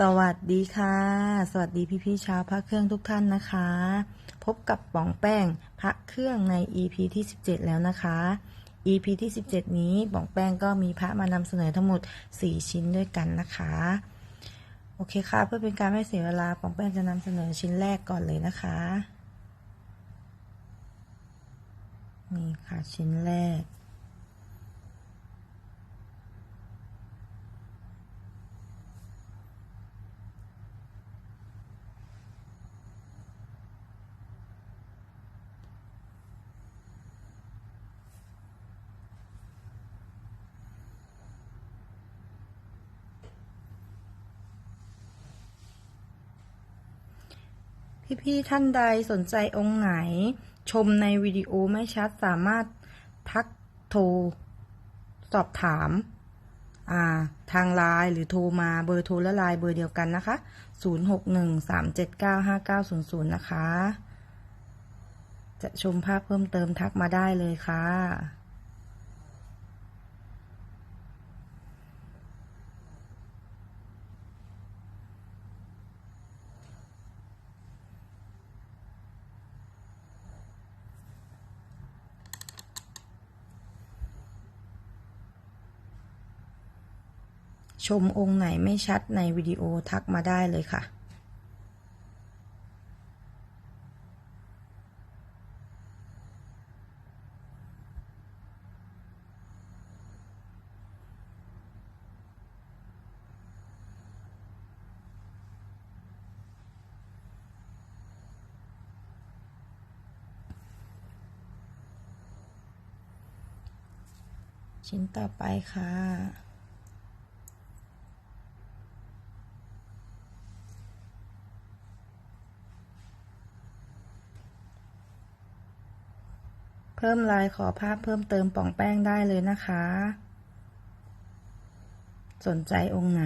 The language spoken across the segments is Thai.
สวัสดีค่ะ สวัสดีพี่ๆชาวพระเครื่องทุกท่านนะคะ พบกับป๋องแป้งพระเครื่องใน EP ที่ 17 แล้วนะคะ EP ที่ 17 นี้ป๋องแป้งก็มีพระมานำเสนอทั้งหมด 4 ชิ้นด้วยกันนะคะ โอเคค่ะ เพื่อเป็นการไม่เสียเวลาป๋องแป้งจะนำเสนอชิ้นแรกก่อนเลยนะคะนี่ค่ะชิ้นแรก พี่ๆท่านใดสนใจองค์ไหน ชมในวิดีโอไม่ชัดสามารถทักโทร สอบถามาทางไลน์หรือโทรมาเบอร์โทรและไลน์เบอร์เดียวกันนะคะ 0613795900 นะคะ จะชมภาพเพิ่มเติมทักมาได้เลยค่ะ ชมองค์ไหนไม่ชัดในวิดีโอทักมาได้เลยค่ะ ชิ้นต่อไปค่ะ พิ่มลายขอภาพเพิ่มเติมป่องแป้งได้เลยนะคะ สนใจองค์ไหน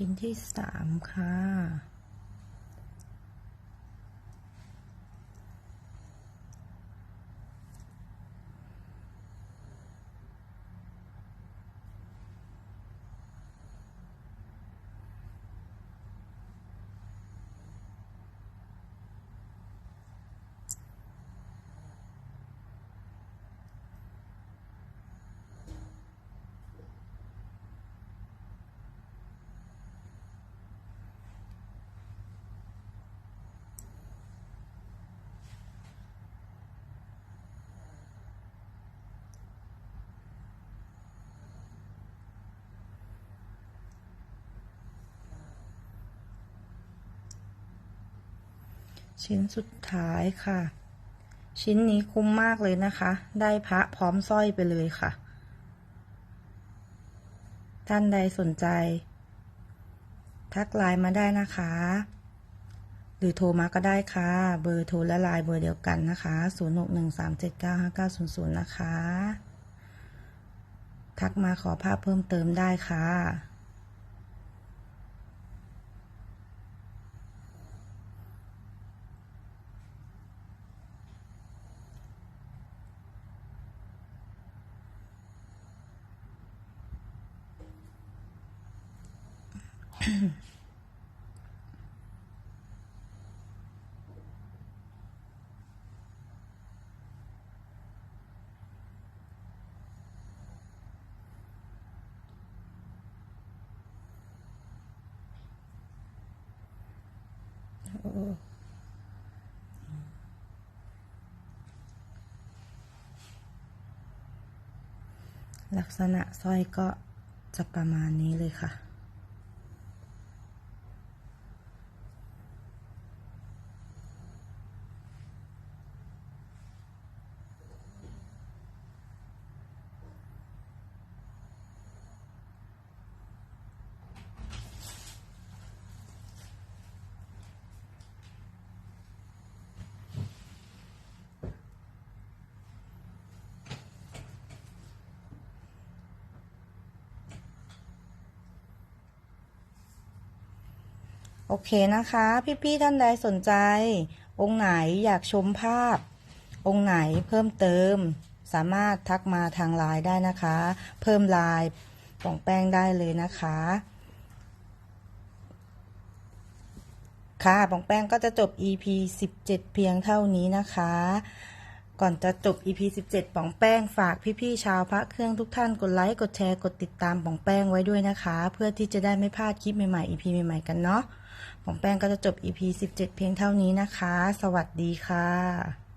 ชิ้นที่สามค่ะ ชิ้นสุดท้ายค่ะ ชิ้นนี้คุ้มมากเลยนะคะ ได้พระพร้อมสร้อยไปเลยค่ะ ท่านใดสนใจ ทักไลน์มาได้นะคะ หรือโทรมาก็ได้ค่ะ เบอร์โทรและไลน์เบอร์เดียวกันนะคะ 0613795900 นะคะ ทักมาขอภาพเพิ่มเติมได้ค่ะ ลักษณะสร้อยก็จะประมาณนี้เลยค่ะ โอเคนะคะ พี่ๆท่านใดสนใจ องค์ไหนอยากชมภาพ องค์ไหนเพิ่มเติม สามารถทักมาทางไลน์ได้นะคะ เพิ่มไลน์ป่องแป้งได้เลยนะคะ ค่ะป่องแป้งก็จะจบ EP 17 เพียงเท่านี้นะคะก่อนจะจบ EP 17ป่องแป้งฝากพี่ๆชาวพระเครื่องทุกท่านกดไลค์ กดแชร์ กดติดตามป่องแป้งไว้ด้วยนะคะ เพื่อที่จะได้ไม่พลาดคลิปใหม่ๆ EP ใหม่ๆกันเนาะ ป่องแป้งก็จะจบ EP 17 เพียงเท่านี้นะคะ สวัสดีค่ะ